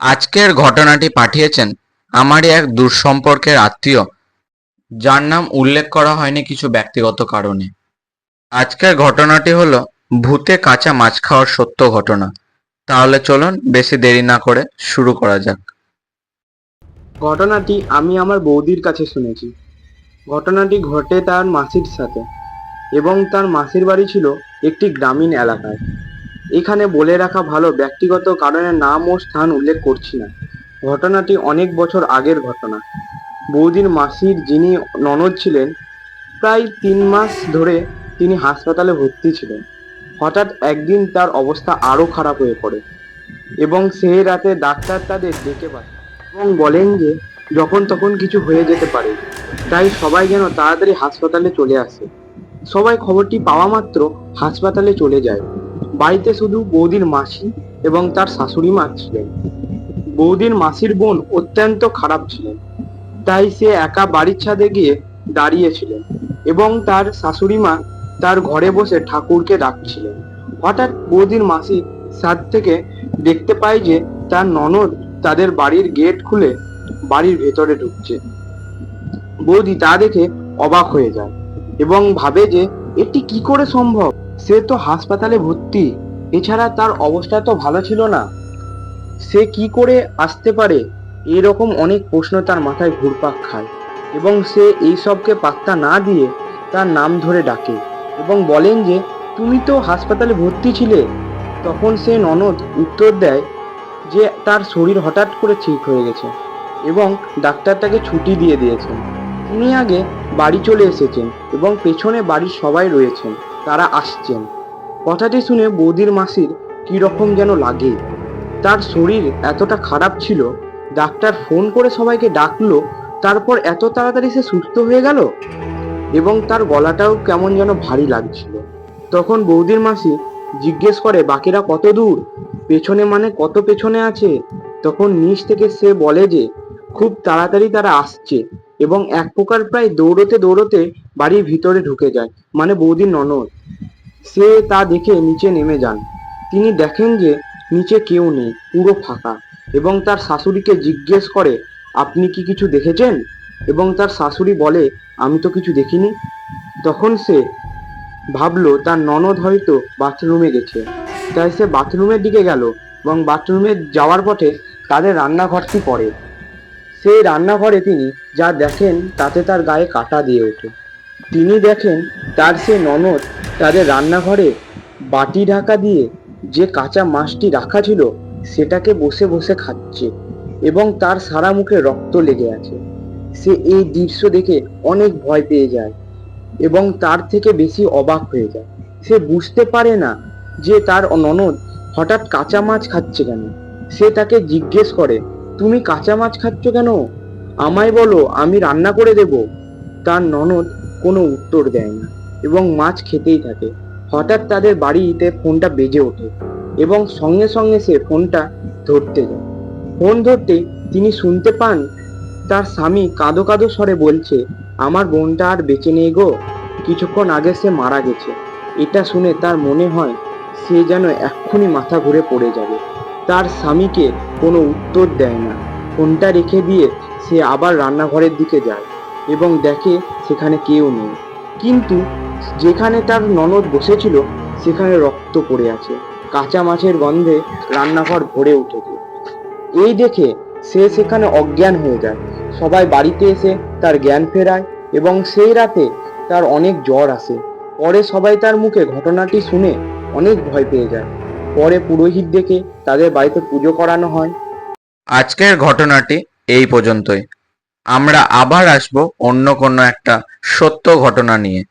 আজকের ঘটনাটি পাঠিয়েছেন আমারই এক দূর সম্পর্কের আত্মীয়। যার নাম উল্লেখ করা হয়নি কিছু ব্যক্তিগত কারণে। আজকের ঘটনাটি হলো ভূতে কাঁচা মাছ খাওয়ার সত্য ঘটনা। তাহলে চলুন বেশি দেরি না করে শুরু করা যাক। ঘটনাটি আমি আমার বৌদির কাছে শুনেছি। ঘটনাটি ঘটে তার মাসির সাথে এবং তার মাসির বাড়ি ছিল একটি গ্রামীণ এলাকায়। এখানে বলে রাখা ভালো, ব্যক্তিগত কারণে নাম ও স্থান উল্লেখ করছি না। ঘটনাটি অনেক বছর আগের ঘটনা। বৌদির মাসির যিনি ননদ ছিলেন, প্রায় তিন মাস ধরে তিনি হাসপাতালে ভর্তি ছিলেন। হঠাৎ একদিন তার অবস্থা আরও খারাপ হয়ে পড়ে এবং সেই রাতে ডাক্তার তাদের ডেকে পাঠায় এবং বলেন যে, যখন তখন কিছু হয়ে যেতে পারে, তাই সবাই যেন তাড়াতাড়ি হাসপাতালে চলে আসে। সবাই খবরটি পাওয়া মাত্র হাসপাতালে চলে যায়। বাড়িতে শুধু বৌদির মাসি এবং তার শাশুড়ি মা ছিলেন। বৌদির মাসির বোন অত্যন্ত খারাপ ছিলেন, তাই সে একা বাড়ির ছাদে গিয়ে দাঁড়িয়েছিলেন এবং তার শাশুড়ি মা তার ঘরে বসে ঠাকুরকে ডাকছিলেন। হঠাৎ বৌদির মাসি ছাদ থেকে দেখতে পায় যে তার ননদ তাদের বাড়ির গেট খুলে বাড়ির ভেতরে ঢুকছে। বৌদি তা দেখে অবাক হয়ে যায় এবং ভাবে যে, এটি কি করে সম্ভব? সে তো হাসপাতালে ভর্তি, এছাড়া তার অবস্থা তো ভালো ছিল না। সে কি করে আসতে পারে? এরকম অনেক প্রশ্ন তার মাথায় ঘুরপাক খায় এবং সে এই সবকে পাত্তা না দিয়ে তার নাম ধরে ডাকে এবং বলেন যে, তুমি তো হাসপাতালে ভর্তি ছিলে। তখন সে ননদ উত্তর দেয় যে, তার শরীর হঠাৎ করে ঠিক হয়ে গেছে এবং ডাক্তার তাকে ছুটি দিয়ে দিয়েছেন। তিনি আগে বাড়ি চলে এসেছেন এবং পেছনে বাড়ির সবাই রয়েছেন। তারা আসছেন। কথাটি শুনে বৌদির মাসির কি রকম যেন লাগে। তার শরীর এতটা খারাপ ছিল, ডাক্তার ফোন করে সবাইকে ডাকলো, তারপর এত তাড়াতাড়ি সে সুস্থ হয়ে গেল? এবং তার গলাটাও কেমন যেন ভারী লাগছিল। তখন বৌদির মাসি জিজ্ঞেস করে, বাকিরা কত দূর? পেছনে মানে কত পেছনে আছে? তখন নিচ থেকে সে বলে যে, খুব তাড়াতাড়ি তারা আসছে এবং এক প্রকার প্রায় দৌড়তে দৌড়তে বাড়ির ভিতরে ঢুকে যায়। মানে বৌদির ননদ। সে তা দেখে নিচে নেমে যান। তিনি দেখেন যে নিচে কেউ নেই, পুরো ফাঁকা এবং তার শাশুড়িকে জিজ্ঞেস করে, আপনি কি কিছু দেখেছেন? এবং তার শাশুড়ি বলে, আমি তো কিছু দেখিনি। তখন সে ভাবলো, তার ননদ হয়তো বাথরুমে গেছে। তাই সে বাথরুমের দিকে গেল এবং বাথরুমে যাওয়ার পথে তাদের রান্নাঘরটি পড়ে। সেই রান্নাঘরে তিনি যা দেখেন, তাতে তার গায়ে কাটা দিয়ে ওঠে। তিনি দেখেন তার সে ননদ তাদের রান্নাঘরে বাটি ঢাকা দিয়ে যে কাঁচা মাছটি রাখা ছিল, সেটাকে বসে বসে খাচ্ছে এবং তার সারা মুখে রক্ত লেগে আছে। সে এই দৃশ্য দেখে অনেক ভয় পেয়ে যায় এবং তার থেকে বেশি অবাক হয়ে যায়। সে বুঝতে পারে না যে তার ননদ হঠাৎ কাঁচা মাছ খাচ্ছে কেন। সে তাকে জিজ্ঞেস করে, তুমি কাঁচা মাছ খাচ্ছ কেন? আমায় বলো, আমি রান্না করে দেব। তার ননদ কোনো উত্তর দেয় না। এবং মাছ খেতেই থাকে। হঠাৎ তাদের বাড়িতে ফোনটা বেজে ওঠে এবং সঙ্গে সঙ্গে সে ফোনটা ধরতে যায়। ফোন ধরতেই তিনি শুনতে পান, তার স্বামী কাঁদো কাঁদো স্বরে বলছে, আমার বোনটা আর বেঁচে নেই গো। কিছুক্ষণ আগে সে মারা গেছে এটা শুনে তার মনে হয় সে যেন এক্ষুনি মাথা ঘুরে পড়ে যাবে। তার স্বামীকে কোনো উত্তর দেয় না। ফোনটা রেখে দিয়ে সে আবার রান্নাঘরের দিকে যায় এবং দেখে সেখানে কেউ নেই। কিন্তু যেখানে তার ননদ বসেছিল, সেখানে রক্ত পড়ে আছে। কাঁচা মাছের গন্ধে রান্নাঘর ভরে উঠেছে। এই দেখে সে সেখানে অজ্ঞান হয়ে যায়। সবাই বাড়িতে এসে তার জ্ঞান ফেরায় এবং সেই রাতে তার অনেক জ্বর আসে। পরে সবাই তার মুখে ঘটনাটি শুনে অনেক ভয় পেয়ে যায়। পরে পুরোহিত ডেকে তাদের বাড়িতে পুজো করানো হয়। আজকের ঘটনাটি এই পর্যন্তই। আমরা আবার আসব অন্য কোনো একটা সত্য ঘটনা নিয়ে।